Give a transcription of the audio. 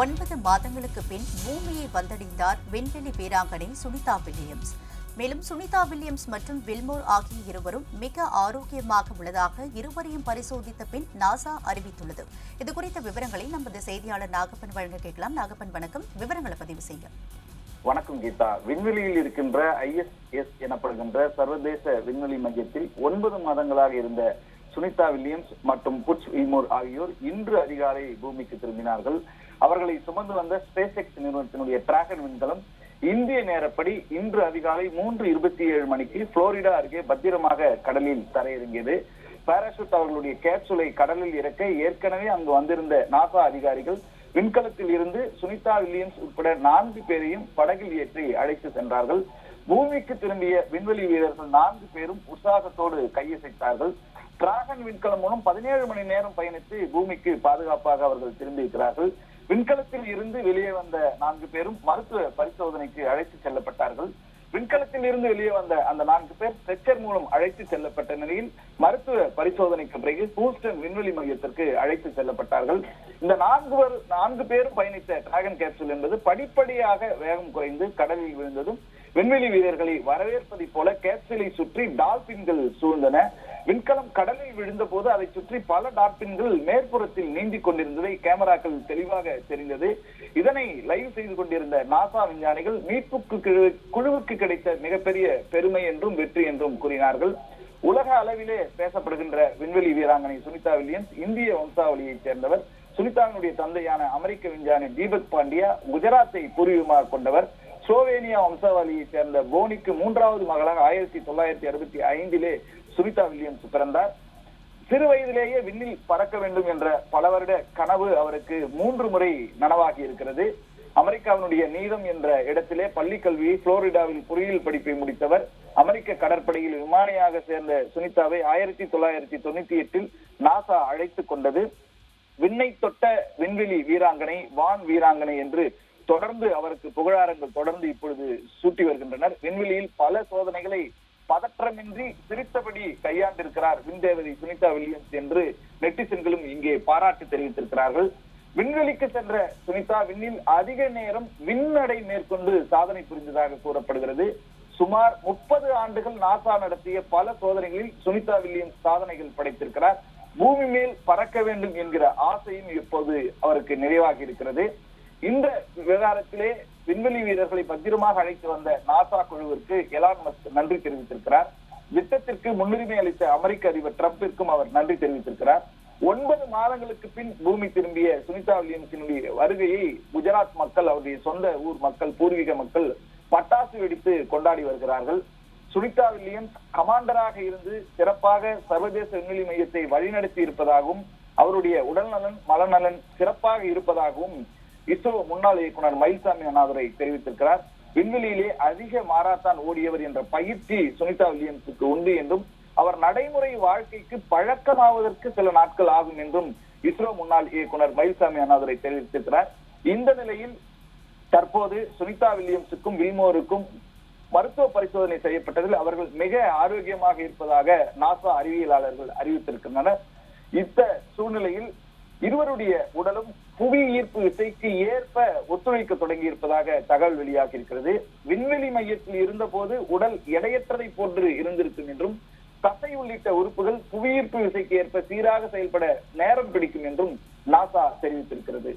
ஒன்பது மாதங்களுக்கு பின் பூமியை வந்தடைந்தார் விண்வெளி வீராங்கனை சுனிதா வில்லியம்ஸ். மேலும் சுனிதா வில்லியம்ஸ் மற்றும் வில்மோர் ஆகிய இருவரும் மிக ஆரோக்கியமாக உள்ளதாக இருவரையும் பரிசோதித்த பின் நாசா அறிவித்துள்ளது. இது குறித்த விவரங்களை நமது செய்தியாளர் நாகப்பன் வழங்க கேட்கலாம். நாகப்பன் வணக்கம். விவரங்களை பதிவு செய்ய வணக்கம் கீதா. விண்வெளியில் இருக்கின்ற ஐஎஸ்எஸ் எனப்படுகின்ற சர்வதேச விண்வெளி மையத்தில் ஒன்பது மாதங்களாக இருந்த சுனிதா வில்லியம்ஸ் மற்றும் புட்ச் விமோர் ஆகியோர் இன்று அதிகாலை பூமிக்கு திரும்பினார்கள். அவர்களை சுமந்து வந்த ஸ்பேஸ் எக்ஸ் நிறுவனத்தினுடைய டிராகன் விண்கலம் இந்திய நேரப்படி இன்று அதிகாலை மூன்று இருபத்தி ஏழு மணிக்கு புளோரிடா அருகே பத்திரமாக கடலில் தரையிறங்கியது. பாராசூட் அவர்களுடைய கேப்சூலை கடலில் இறக்க ஏற்கனவே அங்கு வந்திருந்த நாசா அதிகாரிகள் விண்கலத்தில் இருந்து சுனிதா வில்லியம்ஸ் உட்பட நான்கு பேரையும் படகில் ஏற்றி அழைத்து சென்றார்கள். பூமிக்கு திரும்பிய விண்வெளி வீரர்கள் நான்கு பேரும் உற்சாகத்தோடு கையசைத்தார்கள். டிராகன் விண்கலம் மூலம் பதினேழு மணி நேரம் பயணித்து பூமிக்கு பாதுகாப்பாக அவர்கள் திரும்பியிருக்கிறார்கள். விண்கலத்தில் இருந்து வெளியே வந்த நான்கு பேரும் மருத்துவ பரிசோதனைக்கு அழைத்து செல்லப்பட்டார்கள். விண்கலத்தில் இருந்து வெளியே வந்த அந்த நான்கு பேர் ஸ்ட்ரெச்சர் மூலம் அழைத்து செல்லப்பட்ட நிலையில் மருத்துவ பரிசோதனைக்கு பிறகு ஹூஸ்டன் விண்வெளி மையத்திற்கு அழைத்து செல்லப்பட்டார்கள். இந்த நான்கு பேர் நான்கு பேரும் பயணித்த டிராகன் கேப்சூல் என்பது படிப்படியாக வேகம் குறைந்து கடலில் விழுந்ததும் விண்வெளி வீரர்களை வரவேற்பதை போல கேப்சூலை சுற்றி டால்பின்கள் சூழ்ந்தன. விண்கலம் கடலில் விழுந்த போது அதை சுற்றி பல டால்பின்கள் மேற்புறத்தில் நீந்தி கொண்டிருந்ததை கேமராக்கள் தெளிவாக தெரிந்தது. இதனை லைவ் செய்து கொண்டிருந்த நாசா விஞ்ஞானிகள் மீட்புக்கு குழுவுக்கு கிடைத்த மிகப்பெரிய பெருமை என்றும் வெற்றி என்றும் கூறினார்கள். உலக அளவிலே பேசப்படுகின்ற விண்வெளி வீராங்கனை சுனிதா வில்லியம்ஸ் இந்திய வம்சாவளியைச் சேர்ந்தவர். சுனிதாவினுடைய தந்தையான அமெரிக்க விஞ்ஞானி தீபக் பாண்டியா குஜராத்தை பூர்வீகமாக கொண்டவர். ஸ்லோவேனியா வம்சாவளியை சேர்ந்த போனிக்கு மூன்றாவது மகளாக ஆயிரத்தி தொள்ளாயிரத்தி அறுபத்தி ஐந்திலே சுனிதா வில்லியம்ஸ் பிறந்தார். சிறு வயதிலேயே விண்ணில் பறக்க வேண்டும் என்ற பல வருட கனவு அவருக்கு மூன்று முறை நனவாகி இருக்கிறது. அமெரிக்காவினுடைய நீதம் என்ற இடத்திலே பள்ளி கல்வியை புளோரிடாவில் பொறியியல் படிப்பை முடித்தவர். அமெரிக்க கடற்படையில் விமானியாக சேர்ந்த சுனிதாவை ஆயிரத்தி தொள்ளாயிரத்தி தொண்ணூத்தி எட்டில் நாசா அழைத்துக் கொண்டது. விண்ணை தொட்ட விண்வெளி வீராங்கனை வான் வீராங்கனை என்று தொடர்ந்து அவருக்கு புகழாரங்கள் தொடர்ந்து இப்பொழுது சூட்டி வருகின்றனர். விண்வெளியில் பல சோதனைகளை பதற்றமின்றி சிரித்தபடி கையாண்டிருக்கிறார் விண்தேவதி சுனிதா வில்லியம்ஸ் என்று நெட்டிசன்களும் இங்கே பாராட்டு தெரிவித்திருக்கிறார்கள். விண்வெளிக்கு சென்ற சுனிதா விண்ணில் அதிக நேரம் விண்ணடை மேற்கொண்டு சாதனை புரிந்ததாக கூறப்படுகிறது. சுமார் முப்பது ஆண்டுகள் நாசா நடத்திய பல சோதனைகளில் சுனிதா வில்லியம்ஸ் சாதனைகள் படைத்திருக்கிறார். பூமி மேல் பறக்க வேண்டும் என்கிற ஆசையும் இப்போது அவருக்கு நிறைவாகி இருக்கிறது. இந்த விவகாரத்திலே விண்வெளி வீரர்களை பத்திரமாக அழைத்து வந்த நாசா குழுவிற்கு எலான் மஸ்க் நன்றி தெரிவித்திருக்கிறார். திட்டத்திற்கு முன்னுரிமை அளித்த அமெரிக்க அதிபர் டிரம்பிற்கும் அவர் நன்றி தெரிவித்திருக்கிறார். ஒன்பது மாதங்களுக்கு பின் பூமி திரும்பிய சுனிதா வில்லியம்ஸினுடைய வருகையை குஜராத் மக்கள் அவருடைய சொந்த ஊர் மக்கள் பூர்வீக மக்கள் பட்டாசு வெடித்து கொண்டாடி வருகிறார்கள். சுனிதா வில்லியம்ஸ் கமாண்டராக இருந்து சிறப்பாக சர்வதேச விண்வெளி மையத்தை வழிநடத்தி இருப்பதாகவும் அவருடைய உடல்நலன் மலநலன் சிறப்பாக இருப்பதாகவும் இஸ்ரோ முன்னாள் இயக்குனர் மயில்சாமி அண்ணாதுரை தெரிவித்திருக்கிறார். விண்வெளியிலே அதிக மாராத்தான் ஓடியவர் என்ற பயிற்சி சுனிதா வில்லியம்ஸுக்கு உண்டு என்றும் அவர் நடைமுறை வாழ்க்கைக்கு பழக்கமாவதற்கு சில நாட்கள் ஆகும் என்றும் இஸ்ரோ முன்னாள் இயக்குனர் மயில்சாமி அண்ணாதுரை தெரிவித்திருக்கிறார். இந்த நிலையில் தற்போது சுனிதா வில்லியம்ஸுக்கும் வில்மோருக்கும் மருத்துவ பரிசோதனை செய்யப்பட்டதில் அவர்கள் மிக ஆரோக்கியமாக இருப்பதாக நாசா அறிவியலாளர்கள் அறிவித்திருக்கின்றனர். இந்த சூழ்நிலையில் இருவருடைய உடலும் புவி ஈர்ப்பு விசைக்கு ஏற்ப ஒத்துழைக்க தொடங்கி இருப்பதாக தகவல் வெளியாகி இருக்கிறது விண்வெளி மையத்தில் இருந்தபோது உடல் எடையற்றதை போன்று இருந்திருக்கும் என்றும் தசை உள்ளிட்ட உறுப்புகள் புவியீர்ப்பு விசைக்கு ஏற்ப சீராக செயல்பட நேரம் பிடிக்கும் என்றும் நாசா தெரிவித்திருக்கிறது.